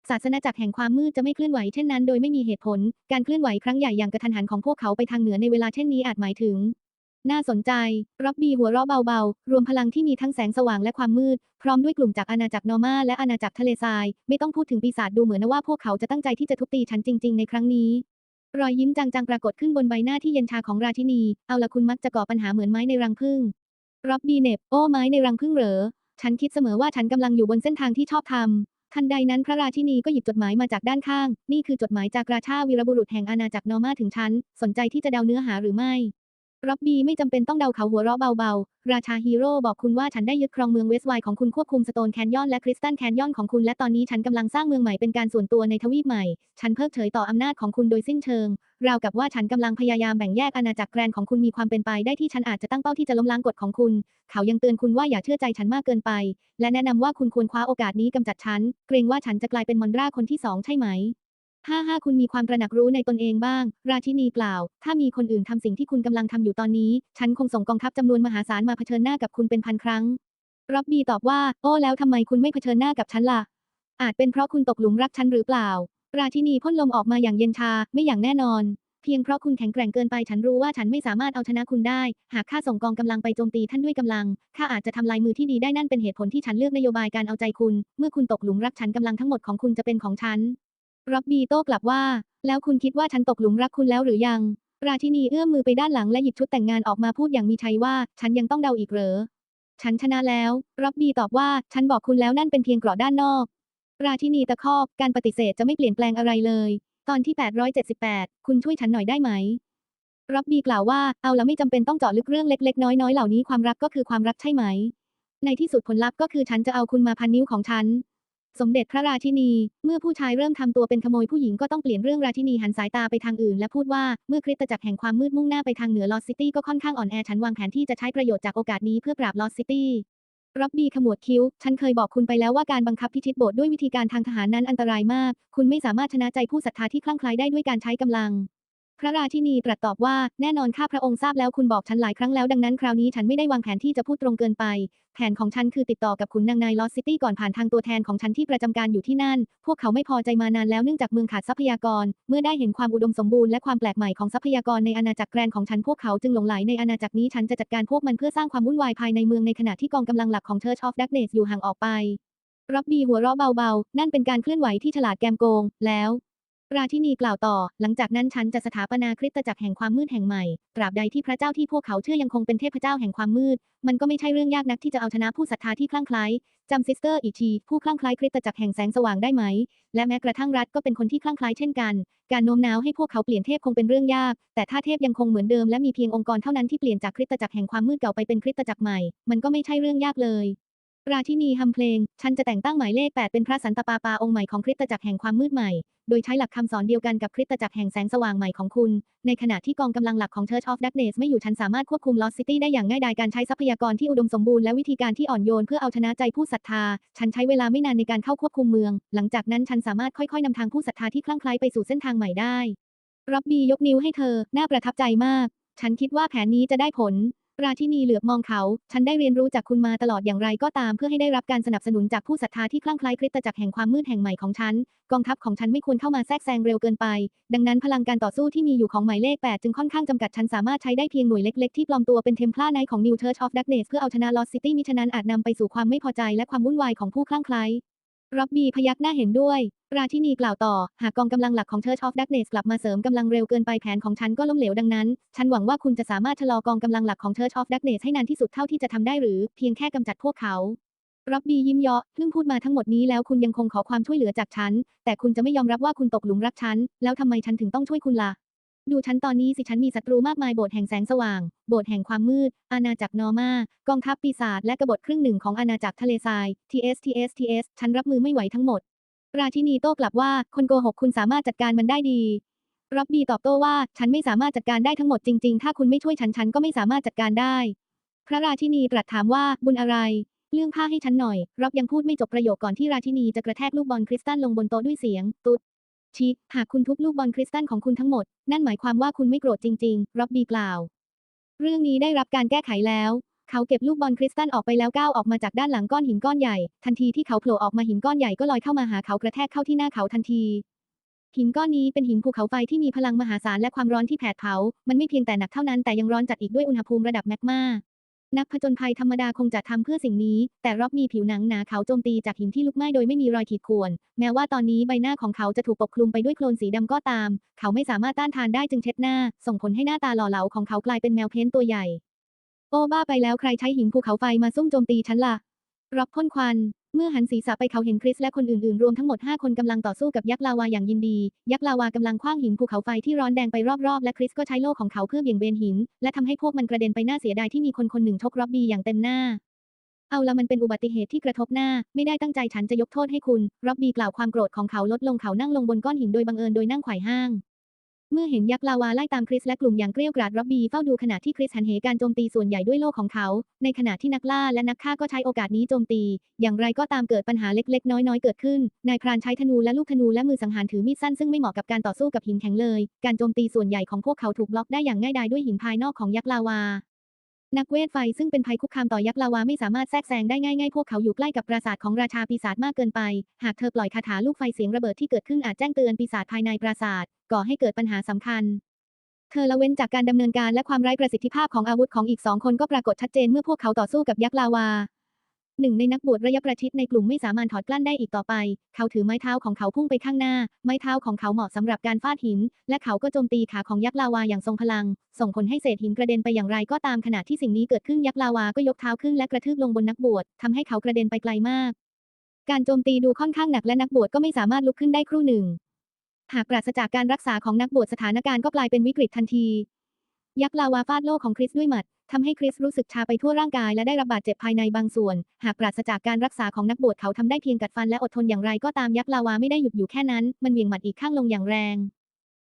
ศาสนาจักรแห่งความมืดจะไม่เคลื่อนไหวเช่นนั้นโดยไม่มีเหตุผล การเคลื่อนไหวครั้งใหญ่อย่างกระทันหันของพวกเขาไปทางเหนือในเวลาเช่นนี้อาจหมายถึง น่าสนใจร็อบบี้หัวเราะเบาๆ รวมพลังที่มีทั้งแสงสว่างและความมืด พร้อมด้วยกลุ่มจากอาณาจักรนอร์มาและอาณาจักรทะเลทราย ไม่ต้องพูดถึงปีศาจดูเหมือนว่าพวกเขาจะตั้งใจที่จะทุบตีฉันจริง ๆ ในครั้งนี้ รอยยิ้มจางๆปรากฏขึ้นบนใบหน้าที่เย็นชาของราชินี เอาละคุณมักจะก่อปัญหาเหมือนไม้ในรังผึ้งร็อบบี้เน็บโอ้ไม้ในรังผึ้งเหรอ ฉันคิดเสมอว่าฉันกำลังอยู่บนเส้นทางที่ชอบทำ ทันใดนั้นพระราชินีก็หยิบจดหมายมาจากด้านข้าง นี่คือจดหมายจากราชาวีรบุรุษแห่งอาณาจักรนอร์มาถึงฉัน สนใจที่จะเดาเนื้อหาหรือไม่ ร็อบบี้ไม่จำเป็นต้องเดาเขาหัวเราะเบาๆ ราชาฮีโร่บอกคุณว่าฉันได้ยึดครองเมืองเวสต์ไวน์ของคุณควบคุมสโตนแคนยอนและคริสตันแคนยอนของคุณและตอนนี้ฉันกำลังสร้างเมืองใหม่เป็นการส่วนตัวในทวีปใหม่ ฉันเพิกเฉยต่ออำนาจของคุณโดยสิ้นเชิง ราวกับว่าฉันกำลังพยายามแบ่งแยกอาณาจักรแกรนของคุณมีความเป็นไปได้ที่ฉันอาจจะตั้งเป้าที่จะล้มล้างกฎของคุณ เขายังเตือนคุณว่าอย่าเชื่อใจฉันมากเกินไป และแนะนำว่าคุณควรคว้าโอกาสนี้กำจัดฉัน เกรงว่าฉันจะกลายเป็นมอนราคนที่สองใช่ไหม ห้าห้าคุณมีความตระหนักรู้ในตนเองบ้าง ราชินีกล่าว ถ้ามีคนอื่นทำสิ่งที่คุณกำลังทำอยู่ตอนนี้ ฉันคงส่งกองทัพจำนวนมหาศาลมาเผชิญหน้ากับคุณเป็นพันครั้งร็อบบี้ตอบว่า โอ้แล้วทำไมคุณไม่เผชิญหน้ากับฉันล่ะ อาจเป็นเพราะคุณตกหลุมรักฉันหรือเปล่า ราชินีพ่นลมออกมาอย่างเย็นชา ไม่อย่างแน่นอน เพียงเพราะคุณแข็งแกร่งเกินไปฉันรู้ว่าฉันไม่สามารถเอาชนะคุณได้ หากข้าส่งกองกำลังไปโจมตีท่านด้วยกำลัง ข้าอาจจะทำลายมือที่ดีได้นั่นเป็นเหตุผลที่ฉันเลือกนโยบายการเอาใจคุณ เมื่อคุณตกหลุมรักฉันกำลังทั้งหมดของคุณจะเป็นของฉัน ร็อบบี้โต้กลับว่า แล้วคุณคิดว่าฉันตกหลุมรักคุณแล้วหรือยัง ราชินีเอื้อมมือไปด้านหลังและหยิบชุดแต่งงานออกมาพูดอย่างมีชัยว่า ฉันยังต้องเดาอีกเหรอ ฉันชนะแล้วร็อบบี้ตอบว่า ฉันบอกคุณแล้วนั่นเป็นเพียงเกราะด้านนอก ราชินีตะคอกการปฏิเสธจะไม่เปลี่ยนแปลงอะไรเลย ตอนที่ 878 คุณช่วยฉันหน่อยได้ไหมร็อบบี้กล่าวว่าเอาละไม่จำเป็นต้องเจาะลึกเรื่องเล็กๆ น้อยๆเหล่านี้ความรักก็คือความรักใช่ไหม ในที่สุดผลลัพธ์ก็คือฉันจะเอาคุณมาพันนิ้วของฉัน สมเด็จพระราชินี เมื่อผู้ชายเริ่มทำตัวเป็นขโมยผู้หญิงก็ต้องเปลี่ยนเรื่องราชินีหันสายตาไปทางอื่นและพูดว่า เมื่อคริสตจักรแห่งความมืดมุ่งหน้าไปทางเหนือลอสซิตี้ก็ค่อนข้างอ่อนแอฉันวางแผนที่จะใช้ประโยชน์จากโอกาสนี้เพื่อปราบลอสซิตี้ร็อบบี้ขมวดคิ้ว ฉันเคยบอกคุณไปแล้วว่าการบังคับพิชิตโบสถ์ด้วยวิธีการทางทหารนั้นอันตรายมาก คุณไม่สามารถชนะใจผู้ศรัทธาที่คลั่งไคล้ได้ด้วยการใช้กำลัง พระราชินีตรัสตอบว่า แน่นอนข้าพระองค์ทราบแล้วคุณบอกฉันหลายครั้งแล้วดังนั้นคราวนี้ฉันไม่ได้วางแผนที่จะพูดตรงเกินไป แผนของฉันคือติดต่อกับขุนนางนายลอสซิตี้ก่อนผ่านทางตัวแทนของฉันที่ประจำการอยู่ที่นั่น พวกเขาไม่พอใจมานานแล้วเนื่องจากเมืองขาดทรัพยากร เมื่อได้เห็นความอุดมสมบูรณ์และความแปลกใหม่ของทรัพยากรในอาณาจักรแกรนของฉันพวกเขาจึงหลงไหลในอาณาจักรนี้ฉันจะจัดการพวกมันเพื่อสร้างความวุ่นวายภายในเมืองในขณะที่กองกำลังหลักของ Church of Darkness อยู่ห่างออกไปร็อบบี้หัวเราะเบาๆ นั่นเป็นการเคลื่อนไหวที่ฉลาดแกมโกง แล้ว ราชินีกล่าวต่อ หลังจากนั้นฉันจะสถาปนาคริสตจักรแห่งความมืดแห่งใหม่ ตราบใดที่พระเจ้าที่พวกเขาเชื่อยังคงเป็นเทพเจ้าแห่งความมืด มันก็ไม่ใช่เรื่องยากนักที่จะเอาชนะผู้ศรัทธาที่คลั่งไคล้จำซิสเตอร์อีชีผู้คลั่งไคล้คริสตจักรแห่งแสงสว่างได้ไหม และแม้กระทั่งรัฐก็เป็นคนที่คลั่งไคล้เช่นกัน การโน้มน้าวให้พวกเขาเปลี่ยนเทพคงเป็นเรื่องยาก แต่ถ้าเทพยังคงเหมือนเดิมและมีเพียงองค์กรเท่านั้นที่เปลี่ยนจากคริสตจักรแห่งความมืดเก่าไปเป็นคริสตจักรใหม่ มันก็ไม่ใช่เรื่องยากเลยราชินีฮัมเพลง ฉันจะแต่งตั้งหมายเลข 8 เป็นพระสันตปาปาองค์ใหม่ของคริสตจักรแห่งความมืดใหม่ โดยใช้หลักคำสอนเดียวกันกับคริสตจักรแห่งแสงสว่างใหม่ของคุณ ในขณะที่กองกำลังหลักของ Church of Darkness ไม่อยู่ฉันสามารถควบคุม Lost City ได้อย่างง่ายดายการใช้ทรัพยากรที่อุดมสมบูรณ์และวิธีการที่อ่อนโยนเพื่อเอาชนะใจผู้ศรัทธา ฉันใช้เวลาไม่นานในการเข้าควบคุมเมือง หลังจากนั้นฉันสามารถค่อยๆนำทางผู้ศรัทธาที่คลั่งไคล้ไปสู่เส้นทางใหม่ได้ร็อบบี้ยกนิ้วให้เธอ น่าประทับใจมาก ฉันคิดว่าแผนนี้จะได้ผล ราชินีเหลือบมองเขา ฉันได้เรียนรู้จากคุณมาตลอดอย่างไรก็ตามเพื่อให้ได้รับการสนับสนุนจากผู้ศรัทธาที่คลั่งไคล้คริสตจักรแห่งความมืดแห่งใหม่ของฉัน กองทัพของฉันไม่ควรเข้ามาแทรกแซงเร็วเกินไป ดังนั้นพลังการต่อสู้ที่มีอยู่ของหมายเลข 8 จึงค่อนข้างจำกัดฉันสามารถใช้ได้เพียงหน่วยเล็กๆ ที่ปลอมตัวเป็นเทมพลาไนของ New Church of Darkness เพื่อเอาชนะ Lost City มิฉะนั้นอาจนำไปสู่ความไม่พอใจและความวุ่นวายของผู้คลั่งไคล้ ร็อบบี้พยักหน้าเห็นด้วย ราชินีกล่าวต่อ หากกองกำลังหลักของ Church of Darkness กลับมาเสริมกำลังเร็วเกินไปแผนของฉันก็ล้มเหลวดังนั้น ฉันหวังว่าคุณจะสามารถชะลอกองกำลังหลักของ Church of Darkness ให้นานที่สุดเท่าที่จะทำได้หรือ เพียงแค่กำจัดพวกเขาร็อบบี้ยิ้มเยาะเพิ่งพูดมาทั้งหมดนี้แล้วคุณยังคงขอความช่วยเหลือจากฉัน แต่คุณจะไม่ยอมรับว่าคุณตกหลุมรักฉัน แล้วทำไมฉันถึงต้องช่วยคุณล่ะ ดูฉันตอนนี้สิฉันมีศัตรูมากมายโบสถ์แห่งแสงสว่าง โบสถ์แห่งความมืด อาณาจักรนอร์มากองทัพปีศาจและกบฏครึ่งหนึ่งของอาณาจักรทะเลทราย TS TS TS ฉันรับมือไม่ไหวทั้งหมด ราชินีโต้กลับว่าคนโกหกคุณสามารถจัดการมันได้ดีร็อบบี้ตอบโต้ว่าฉันไม่สามารถจัดการได้ทั้งหมดจริงๆ ถ้าคุณไม่ช่วยฉันฉันก็ไม่สามารถจัดการได้ พระราชินีตรัสถามว่าบุญอะไร เรื่องผ้าให้ฉันหน่อยร็อบยังพูดไม่จบประโยคก่อนที่ราชินีจะกระแทกลูกบอลคริสตัลลงบนโต๊ะด้วยเสียง ตุ๊ด ชิหากคุณทุบลูกบอลคริสตัลของคุณทั้งหมด นั่นหมายความว่าคุณไม่โกรธจริงๆร็อบบี้กล่าว เรื่องนี้ได้รับการแก้ไขแล้ว เขาเก็บลูกบอลคริสตัลออกไปแล้วก้าวออกมาจากด้านหลังก้อนหินก้อนใหญ่ ทันทีที่เขาโผล่ออกมาหินก้อนใหญ่ก็ลอยเข้ามาหาเขากระแทกเข้าที่หน้าเขาทันทีหินก้อนนี้เป็นหินภูเขาไฟที่มีพลังมหาศาลและความร้อนที่แผดเผา มันไม่เพียงแต่หนักเท่านั้นแต่ยังร้อนจัดอีกด้วยอุณหภูมิระดับแมกมา นักผจญภัยธรรมดาคงจะทำเพื่อสิ่งนี้ แต่ร็อบมีผิวหนังหนาขาวโจมตีจากหินที่ลุกไหม้โดยไม่มีรอยขีดข่วน แม้ว่าตอนนี้ใบหน้าของเขาจะถูกปกคลุมไปด้วยโคลนสีดำก็ตาม เขาไม่สามารถต้านทานได้จึงเช็ดหน้า ส่งผลให้หน้าตาหล่อเหลาของเขากลายเป็นแมวเพ้นตัวใหญ่ โอ้บ้าไปแล้วใครใช้หินภูเขาไฟมาซุ่มโจมตีฉันล่ะร็อบพ่นควัน เมื่อหันศีรษะไปเขาเห็นคริสและคนอื่นๆ รวมทั้งหมด 5 คนกำลังต่อสู้กับยักษ์ลาวาอย่างยินดี ยักษ์ลาวากำลังคว้างหินภูเขาไฟที่ร้อนแดงไปรอบๆ และคริสก็ใช้โล่ของเขาเพื่อเบี่ยงเบนหิน และทำให้พวกมันกระเด็นไปหน้าเสียดายที่มีคนคนหนึ่งชกร็อบบี้อย่างเต็มหน้า เอาละมันเป็นอุบัติเหตุที่กระทบหน้า ไม่ได้ตั้งใจฉันจะยกโทษให้คุณร็อบบี้กล่าวความโกรธของเขาลดลงเขานั่งลงบนก้อนหินโดยบังเอิญโดยนั่งไขว่ห้าง เมื่อเห็นยักษ์ลาวาไล่ตามคริสและกลุ่มอย่างเกลี้ยวกราดร็อบบี้เฝ้าดูขณะที่คริสหันเหการโจมตีส่วนใหญ่ด้วยโล่ของเขา ในขณะที่นักล่าและนักฆ่าก็ใช้โอกาสนี้โจมตี อย่างไรก็ตามเกิดปัญหาเล็กๆ น้อยๆ เกิดขึ้น นายพรานใช้ธนูและลูกธนูและมือสังหารถือมีดสั้นซึ่งไม่เหมาะกับการต่อสู้กับหินแข็งเลย การโจมตีส่วนใหญ่ของพวกเขาถูกบล็อกได้อย่างง่ายดายด้วยหินภายนอกของยักษ์ลาวา นักเวทไฟซึ่งเป็นภัยคุกคามต่อยักษ์ลาวาไม่สามารถแทรกแซงได้ง่ายๆ พวกเขาอยู่ใกล้กับปราสาทของราชาปีศาจมากเกินไป หากเธอปล่อยคาถาลูกไฟเสียงระเบิดที่เกิดขึ้นอาจแจ้งเตือนปีศาจภายในปราสาทก่อให้เกิดปัญหาสำคัญ เธอละเว้นจากการดำเนินการและความไร้ประสิทธิภาพของอาวุธของอีกสองคนก็ปรากฏชัดเจนเมื่อพวกเขาต่อสู้กับยักษ์ลาวา หนึ่งในนักบวชระยะประชิดในกลุ่มไม่สามารถถอดกลั้นได้อีกต่อไป เขาถือไม้เท้าของเขาพุ่งไปข้างหน้า ไม้เท้าของเขาเหมาะสำหรับการฟาดหิน และเขาก็โจมตีขาของยักษ์ลาวาอย่างทรงพลัง ส่งผลให้เศษหินกระเด็นไปอย่างไรก็ตามขณะที่สิ่งนี้เกิดขึ้นยักษ์ลาวาก็ยกเท้าขึ้นและกระทืบลงบนนักบวชทำให้เขากระเด็นไปไกลมาก การโจมตีดูค่อนข้างหนักและนักบวชก็ไม่สามารถลุกขึ้นได้ครู่หนึ่ง หากปราศจากการรักษาของนักบวชสถานการณ์ก็กลายเป็นวิกฤตทันที ยักษ์ลาวาฟาดโล่ของคริสด้วยหมัดทำให้คริสรู้สึกชาไปทั่วร่างกายและได้รับบาดเจ็บภายในบางส่วน หากปราศจากการรักษาของนักบวชเขาทำได้เพียงกัดฟันและอดทนอย่างไรก็ตามยักษ์ลาวาไม่ได้หยุดอยู่แค่นั้น มันเหวี่ยงหมัดอีกข้างลงอย่างแรง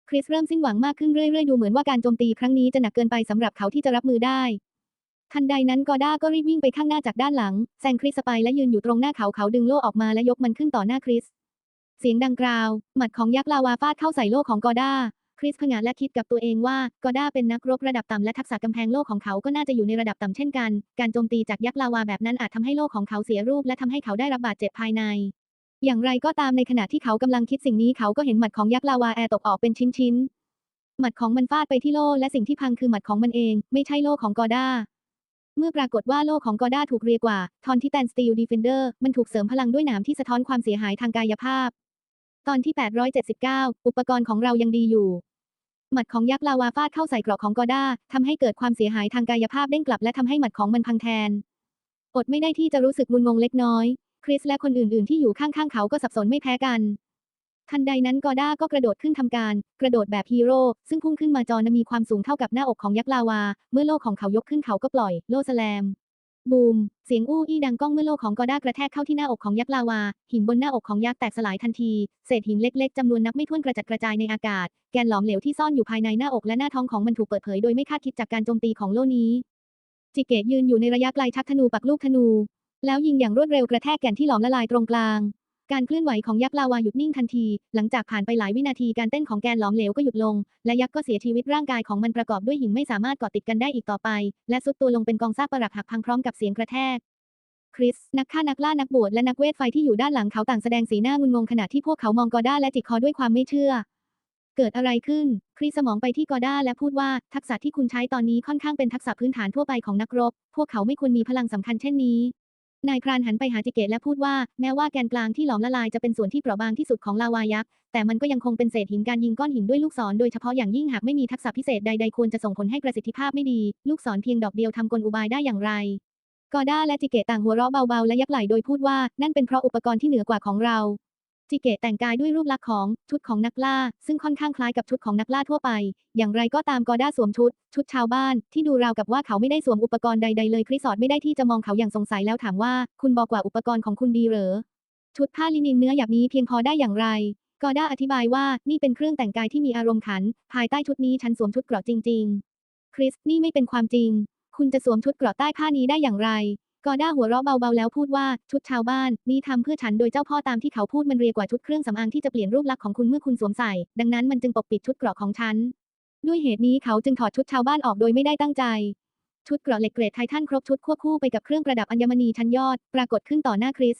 คริสเริ่มสิ้นหวังมากขึ้นเรื่อยๆ ดูเหมือนว่าการโจมตีครั้งนี้จะหนักเกินไปสำหรับเขาที่จะรับมือได้ ทันใดนั้นกอด้าก็รีบวิ่งไปข้างหน้าจากด้านหลังแซงคริสไปและยืนอยู่ตรงหน้าเขาเขาดึงโล่ออกมาและยกมันขึ้นต่อหน้าคริส เสียงดังกราว หมัดของยักษ์ลาวาฟาดเข้าใส่โล่ของกอด้า คริสผงะและคิดกับตัวเองว่ากอด้าเป็นนักรบระดับต่ำและทักษะกำแพงโลกของเขาก็น่าจะอยู่ในระดับต่ำเช่นกัน การโจมตีจากยักษ์ลาวาแบบนั้นอาจทำให้โลกของเขาเสียรูปและทำให้เขาได้รับบาดเจ็บภายใน อย่างไรก็ตามในขณะที่เขากำลังคิดสิ่งนี้เขาก็เห็นหมัดของยักษ์ลาวาแอร์ตกออกเป็นชิ้นๆ หมัดของมันฟาดไปที่โล่และสิ่งที่พังคือหมัดของมันเอง ไม่ใช่โล่ของกอด้าเมื่อปรากฏว่าโล่ของกอด้าถูกเรียกว่าทอนที่แตนสตีลดีเฟนเดอร์มันถูกเสริมพลังด้วยหนามที่สะท้อนความเสียหายทางกายภาพ ตอนที่ 879 อุปกรณ์ของเรายังดีอยู่ หมัดของยักษ์ลาวาฟาดเข้าใส่เกราะของกอด้าทำให้เกิดความเสียหายทางกายภาพเด้งกลับและทำให้หมัดของมันพังแทน อดไม่ได้ที่จะรู้สึกงุนงงเล็กน้อย คริสและคนอื่นๆ ที่อยู่ข้างๆเขาก็สับสนไม่แพ้กัน ทันใดนั้นกอด้าก็กระโดดขึ้นทำการ กระโดดแบบฮีโร่ซึ่งพุ่งขึ้นมาจอนมีความสูงเท่ากับหน้าอกของยักษ์ลาวา เมื่อโลกของเขายกขึ้นเขาก็ปล่อย โลสแลม บูม เสียงอู้อี้ดังก้องเมื่อโลกของกอด้ากระแทกเข้าที่หน้าอกของยักษ์ลาวา หินบนหน้าอกของยักษ์แตกสลายทันที เศษหินเล็กๆจำนวนนับไม่ถ้วนกระจัดกระจายในอากาศ แกนหลอมเหลวที่ซ่อนอยู่ภายในหน้าอกและหน้าท้องของมันถูกเปิดเผยโดยไม่คาดคิดจากการโจมตีของโลนี้ จิเกตยืนอยู่ในระยะไกลชักธนูปักลูกธนู แล้วยิงอย่างรวดเร็วกระแทกแก่นที่หลอมละลายตรงกลาง การเคลื่อนไหวของยักษ์ลาวาหยุดนิ่งทันที หลังจากผ่านไปหลายวินาทีการเต้นของแกนหลอมเหลวก็หยุดลง และยักษ์ก็เสียชีวิตร่างกายของมันประกอบด้วยหินไม่สามารถเกาะติดกันได้อีกต่อไป และซุดตัวลงเป็นกองซากปรักหักพังพร้อมกับเสียงกระแทกคริส นักฆ่านักล่านักบวชและนักเวทไฟที่อยู่ด้านหลังเขาต่างแสดงสีหน้างุนงงขณะที่พวกเขามองกอด้าและจิกคอด้วยความไม่เชื่อ เกิดอะไรขึ้น คริสสมองไปที่กอด้าและพูดว่าทักษะที่คุณใช้ตอนนี้ค่อนข้างเป็นทักษะพื้นฐานทั่วไปของนักรบ พวกเขาไม่ควรมีพลังสำคัญเช่นนี้ นายพรานหันไปหาจิเกตและพูดว่า แม้ว่าแกนกลางที่หลอมละลายจะเป็นส่วนที่เปราะบางที่สุดของลาวายักษ์ แต่มันก็ยังคงเป็นเศษหินการยิงก้อนหินด้วยลูกศรโดยเฉพาะอย่างยิ่งหากไม่มีทักษะพิเศษใดๆควรจะส่งผลให้ประสิทธิภาพไม่ดี ลูกศรเพียงดอกเดียวทำกลอุบายได้อย่างไรกอด้าและจิเกตต่างหัวเราะเบาๆและยักไหล่โดยพูดว่านั่นเป็นเพราะอุปกรณ์ที่เหนือกว่าของเรา จิเกตแต่งกายด้วยรูปลักษณ์ของชุดของนักล่า ซึ่งค่อนข้างคล้ายกับชุดของนักล่าทั่วไป อย่างไรก็ตามกอด้าสวมชุด ชุดชาวบ้าน ที่ดูราวกับว่าเขาไม่ได้สวมอุปกรณ์ใดๆเลยคริสอดไม่ได้ที่จะมองเขาอย่างสงสัยแล้วถามว่า คุณบอกว่าอุปกรณ์ของคุณดีเหรอ ชุดผ้าลินินเนื้อหยาบนี้เพียงพอได้อย่างไรกอด้าอธิบายว่านี่เป็นเครื่องแต่งกายที่มีอารมณ์ขัน ภายใต้ชุดนี้ฉันสวมชุดเกราะจริง ๆ คริสนี่ไม่เป็นความจริง คุณจะสวมชุดเกราะใต้ผ้านี้ได้อย่างไร กอด้าหัวเราะเบาๆแล้วพูดว่า ชุดชาวบ้าน นี่ทำเพื่อฉันโดยเจ้าพ่อตามที่เขาพูดมันเรียกว่าชุดเครื่องสำอางที่จะเปลี่ยนรูปลักษณ์ของคุณเมื่อคุณสวมใส่ ดังนั้นมันจึงปกปิดชุดเกราะของฉัน ด้วยเหตุนี้เขาจึงถอดชุดชาวบ้านออกโดยไม่ได้ตั้งใจ ชุดเกราะเหล็กเกรดไททันครบชุดควบคู่ไปกับเครื่องประดับอัญมณีชั้นยอด ปรากฏขึ้นต่อหน้าคริส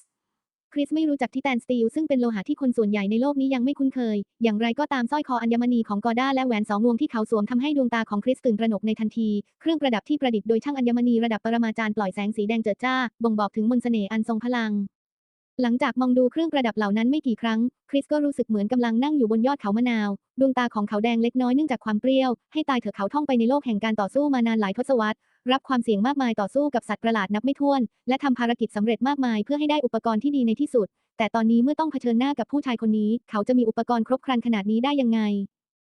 คริสไม่รู้จักทิแตนสตีลซึ่งเป็นโลหะที่คนส่วนใหญ่ในโลกนี้ยังไม่คุ้นเคย อย่างไรก็ตามสร้อยคออัญมณีของกอด้าและแหวนสองวงที่เขาสวมทำให้ดวงตาของคริสตื่นตระหนกในทันที เครื่องประดับที่ประดิษฐ์โดยช่างอัญมณีระดับปรมาจารย์ปล่อยแสงสีแดงเจิดจ้า บ่งบอกถึงมนต์เสน่ห์อันทรงพลัง หลังจากมองดูเครื่องประดับเหล่านั้นไม่กี่ครั้ง คริสก็รู้สึกเหมือนกำลังนั่งอยู่บนยอดเขามะนาว ดวงตาของเขาแดงเล็กน้อยเนื่องจากความเปรี้ยว ให้ตายเถอะเขาท่องไปในโลกแห่งการต่อสู้มานานหลายทศวรรษ รับความเสี่ยงมากมายต่อสู้กับสัตว์ประหลาดนับไม่ถ้วน และทำภารกิจสำเร็จมากมายเพื่อให้ได้อุปกรณ์ที่ดีในที่สุด แต่ตอนนี้เมื่อต้องเผชิญหน้ากับผู้ชายคนนี้ เขาจะมีอุปกรณ์ครบครันขนาดนี้ได้ยังไง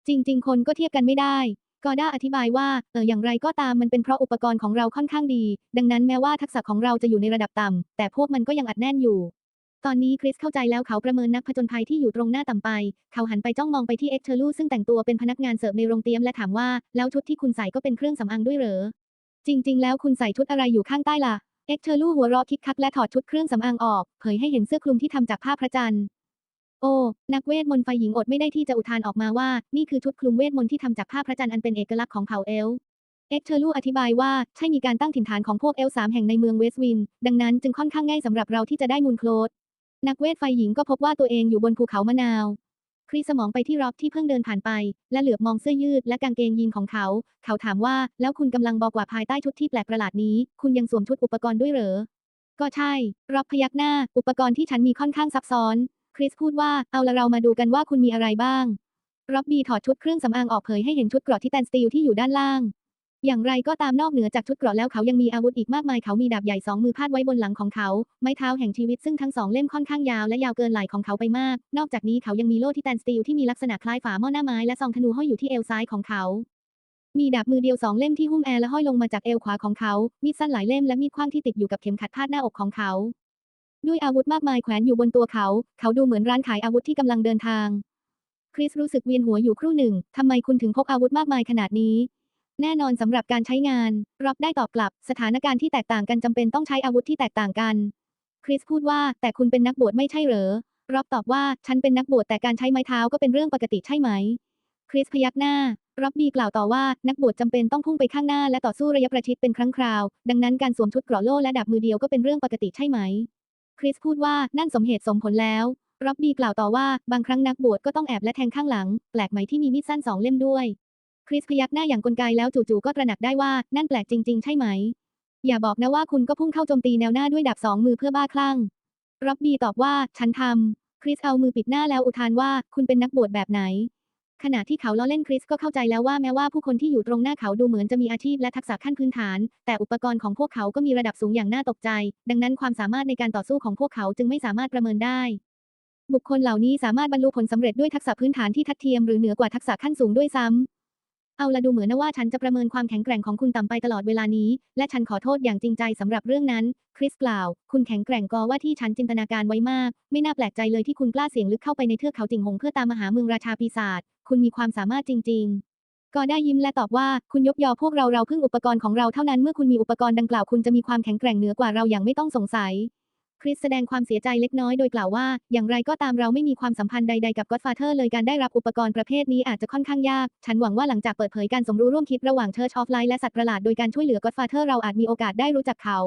จริง ๆ คนก็เทียบกันไม่ได้กอด้าอธิบายว่า เอออย่างไรก็ตามมันเป็นเพราะอุปกรณ์ของเราค่อนข้างดี ดังนั้นแม้ว่าทักษะของเราจะอยู่ในระดับต่ำ แต่พวกมันก็ยังอัดแน่นอยู่ ตอนนี้คริสเข้าใจแล้วเขาประเมินนักผจญภัยที่อยู่ตรงหน้าต่ำไป เขาหันไปจ้องมองไปที่เอ็กเชอร์ลูซึ่งแต่งตัวเป็นพนักงานเสิร์ฟในโรงเตียมและถามว่า แล้วชุดที่คุณใส่ก็เป็นเครื่องสำอางด้วยเหรอ จริง ๆ แล้วคุณใส่ชุดอะไรอยู่ข้างใต้ล่ะ เอ็กเชอร์ลูหัวเราะคิกคักและถอดชุดเครื่องสำอางออก เผยให้เห็นเสื้อคลุมที่ทำจากผ้าพระจันทร์ โอ้ นักเวทมนต์ไฟหญิงอดไม่ได้ที่จะอุทานออกมาว่า นี่คือชุดคลุมเวทมนต์ที่ทำจากผ้าพระจันทร์อันเป็นเอกลักษณ์ของเผ่าเอลเอ็กเชอร์ลูอธิบายว่า ใช่มีการตั้งถิ่นฐานของพวกเอลสามแห่งในเมืองเวสต์วิน ดังนั้นจึงค่อนข้างง่ายสำหรับเราที่จะได้มูลโคลดนักเวทไฟหญิงก็พบว่าตัวเองอยู่บนภูเขามะนาว รีสมองไปที่ร็อบที่เพิ่งเดินผ่านไป และเหลือบมองเสื้อยืดและกางเกงยีนของเขา เขาถามว่า แล้วคุณกำลังบอกว่าภายใต้ชุดที่แปลกประหลาดนี้ คุณยังสวมชุดอุปกรณ์ด้วยเหรอ ก็ใช่ร็อบพยักหน้า อุปกรณ์ที่ฉันมีค่อนข้างซับซ้อน คริสพูดว่า เอาละเรามาดูกันว่าคุณมีอะไรบ้าง ร็อบบีถอดชุดเครื่องสำอางออกเผยให้เห็นชุดเกราะที่แตนสตีลที่อยู่ด้านล่าง อย่างไรก็ตามนอกเหนือจากชุดเกราะแล้วเขายังมีอาวุธอีกมากมายเขามีดาบใหญ่สองมือพาดไว้บนหลังของเขา ไม้เท้าแห่งชีวิตซึ่งทั้งสองเล่มค่อนข้างยาวและยาวเกินไหล่ของเขาไปมาก นอกจากนี้เขายังมีโล่ที่แตนสตีลที่มีลักษณะคล้ายฝาหม้อหน้าไม้และซองธนูห้อยอยู่ที่เอวซ้ายของเขา มีดาบมือเดียวสองเล่มที่หุ้มแอร์และห้อยลงมาจากเอวขวาของเขา มีดสั้นหลายเล่มและมีดขว้างที่ติดอยู่กับเข็มขัดพาดหน้าอกของเขา ด้วยอาวุธมากมายแขวนอยู่บนตัวเขา เขาดูเหมือนร้านขายอาวุธที่กำลังเดินทาง คริสรู้สึกเวียนหัวอยู่ครู่หนึ่งทำไมคุณถึงพกอาวุธมากมายขนาดนี้ แน่นอนสำหรับการใช้งาน รับได้ตอบกลับ สถานการณ์ที่แตกต่างกันจำเป็นต้องใช้อาวุธที่แตกต่างกัน คริสพูดว่า แต่คุณเป็นนักบวชไม่ใช่เหรอรับตอบว่า ฉันเป็นนักบวชแต่การใช้ไม้เท้าก็เป็นเรื่องปกติใช่ไหม คริสพยักหน้า รับบีกล่าวต่อว่านักบวชจำเป็นต้องพุ่งไปข้างหน้าและต่อสู้ระยะประชิดเป็นครั้งคราว ดังนั้นการสวมชุดเกราะโล่และดาบมือเดียวก็เป็นเรื่องปกติใช่ไหม คริสพูดว่านั่นสมเหตุสมผลแล้ว รับบีกล่าวต่อว่าบางครั้งนักบวชก็ต้องแอบและแทงข้างหลัง แปลกไหมที่มีมีดสั้นสองเล่มด้วย คริสพยักหน้าอย่างกลไกแล้วจู่ๆก็ตระหนักได้ว่านั่นแปลกจริง ๆ ใช่ไหม อย่าบอกนะว่าคุณก็พุ่งเข้าโจมตีแนวหน้าด้วยดาบสองมือเพื่อบ้าคลั่งรับบีตอบว่าฉันทำคริสเอามือปิดหน้าแล้วอุทานว่าคุณเป็นนักบวชแบบไหน ขณะที่เขาล้อเล่นคริสก็เข้าใจแล้วว่าแม้ว่าผู้คนที่อยู่ตรงหน้าเขาดูเหมือนจะมีอาชีพและทักษะขั้นพื้นฐาน แต่อุปกรณ์ของพวกเขาก็มีระดับสูงอย่างน่าตกใจ ดังนั้นความสามารถในการต่อสู้ของพวกเขาจึงไม่สามารถประเมินได้บุคคลเหล่านี้สามารถบรรลุผลสำเร็จด้วยทักษะพื้นฐานที่ทัดเทียมหรือเหนือกว่าทักษะขั้นสูงด้วยซ้ำ เอาละดูเหมือนนะว่าฉันจะประเมินความแข็งแกร่งของคุณต่ำไปตลอดเวลานี้ และฉันขอโทษอย่างจริงใจสำหรับเรื่องนั้น คริสกล่าว คุณแข็งแกร่งกอว่าที่ฉันจินตนาการไว้มาก ไม่น่าแปลกใจเลยที่คุณกล้าเสี่ยงลึกเข้าไปในเทือกเขาจิงหงเพื่อตามมหาเมืองราชาปีศาจ คุณมีความสามารถจริง ๆก็ได้ยิ้มและตอบว่าคุณยกยอพวกเราเราพึ่งอุปกรณ์ของเราเท่านั้นเมื่อคุณมีอุปกรณ์ดังกล่าวคุณจะมีความแข็งแกร่งเหนือกว่าเราอย่างไม่ต้องสงสัย คริสแสดงความเสียใจเล็กน้อยโดยกล่าวว่า อย่างไรก็ตามเราไม่มีความสัมพันธ์ใดๆกับก็อดฟาเธอร์เลยการได้รับอุปกรณ์ประเภทนี้อาจจะค่อนข้างยาก ฉันหวังว่าหลังจากเปิดเผยการสมรู้ร่วมคิดระหว่างเชิร์ชออฟไลน์และสัตว์ประหลาดโดยการช่วยเหลือก็อดฟาเธอร์เราอาจมีโอกาสได้รู้จักเขา